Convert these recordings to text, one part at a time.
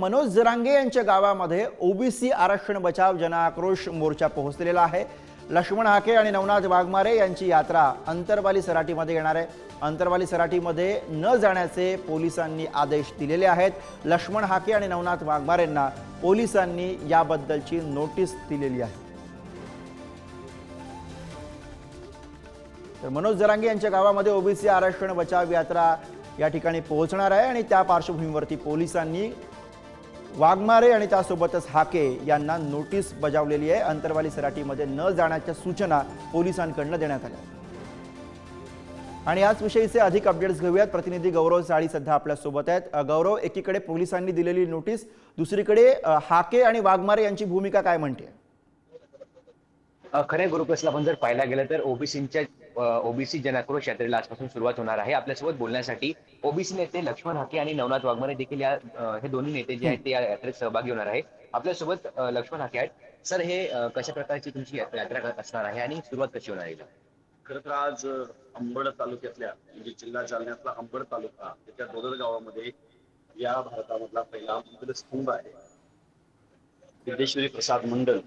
मनोज जरांगे यांच्या गावामध्ये ओबीसी आरक्षण बचाव जनआक्रोश मोर्चा पोहोचलेला आहे. लक्ष्मण हाके आणि नवनाथ वाघमारे यांची यात्रा अंतरवाली सराटीमध्ये येणार आहे. अंतरवाली सराटीमध्ये न जाण्याचे पोलिसांनी आदेश दिलेले आहेत. लक्ष्मण हाके आणि नवनाथ वाघमारेंना पोलिसांनी याबद्दलची नोटीस दिलेली आहे. तर मनोज जरांगे यांच्या गावामध्ये ओबीसी आरक्षण बचाव यात्रा या ठिकाणी पोहोचणार आहे आणि त्या पार्श्वभूमीवरती पोलिसांनी वाघमारे आणि त्यासोबतच हाके यांना नोटीस बजावलेली आहे. अंतरवाली सराटीमध्ये न जाण्याच्या सूचना पोलिसांकडनं देण्यात आल्या. आणि याच विषयीचे अधिक अपडेट्स घेऊयात. प्रतिनिधी गौरव साळी सध्या आपल्यासोबत आहेत गौरव एकीकडे पोलिसांनी दिलेली नोटीस दुसरीकडे हाके आणि वाघमारे यांची भूमिका काय म्हणते? अ, खरे गुरुप्रसाद आपण जर पाहायला गेलं तर ओबीसीच्या ओबीसी जनाक्रोश यात्रेला आजपासून सुरुवात होणार आहे. आपल्यासोबत बोलण्यासाठी ओबीसी नेते लक्ष्मण हाके आणि नवनाथ वाघमारे देखील या हे दोन्ही नेते जे आहेत ते या यात्रेत सहभागी होणार आहे. आपल्यासोबत लक्ष्मण हाके आहेत. सर हे कशा प्रकारची तुमची यात्रा यात्रा असणार आहे आणि सुरुवात कशी होणार आहे खर तर आज अंबड तालुक्यातल्या म्हणजे जिल्हा जालन्यातला अंबड तालुका त्याच्या दोदर गावामध्ये या भारतामधला पहिला स्तंभ आहे. सिद्धेश्वरी प्रसाद मंडल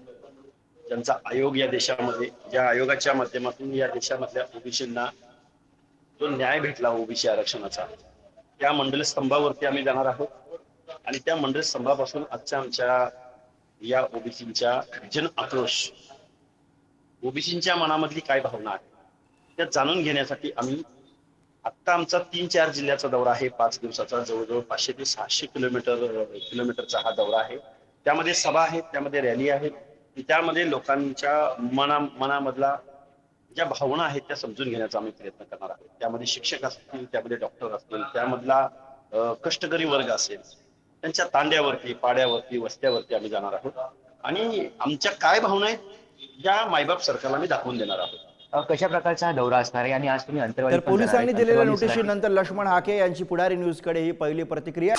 त्यांचा आयोग या देशामध्ये ज्या आयोगाच्या माध्यमातून या देशामधल्या ओबीसींना जो न्याय भेटला ओबीसी आरक्षणाचा त्या मंडल स्तंभावरती आम्ही जाणार आहोत. आणि त्या मंडल स्तंभापासून आजच्या आमच्या या ओबीसींच्या जन आक्रोश ओबीसींच्या मनामधली काय भावना आहे त्या जाणून घेण्यासाठी आम्ही आत्ता आमचा तीन चार जिल्ह्याचा दौरा आहे. पाच दिवसाचा जवळजवळ पाचशे ते सहाशे किलोमीटर किलोमीटरचा हा दौरा आहे. त्यामध्ये सभा आहेत त्यामध्ये रॅली आहेत. त्यामध्ये लोकांच्या मना मनामधला ज्या भावना आहेत त्या समजून घेण्याचा आम्ही प्रयत्न करणार आहोत. त्यामध्ये शिक्षक असतील त्यामध्ये डॉक्टर असतील त्यामधला कष्टकरी वर्ग असेल त्यांच्या तांड्यावरती पाड्यावरती वस्त्यावरती आम्ही जाणार आहोत. आणि आमच्या काय भावना आहेत या मायबाप सरकारला आम्ही दाखवून देणार आहोत. कशा प्रकारचा दौरा असणार आहे? आणि आज तुम्ही जाणार पोलिसांनी. दिलेल्या नोटिशीनंतर लक्ष्मण हाके यांची पुढारी न्यूजकडे ही पहिली प्रतिक्रिया.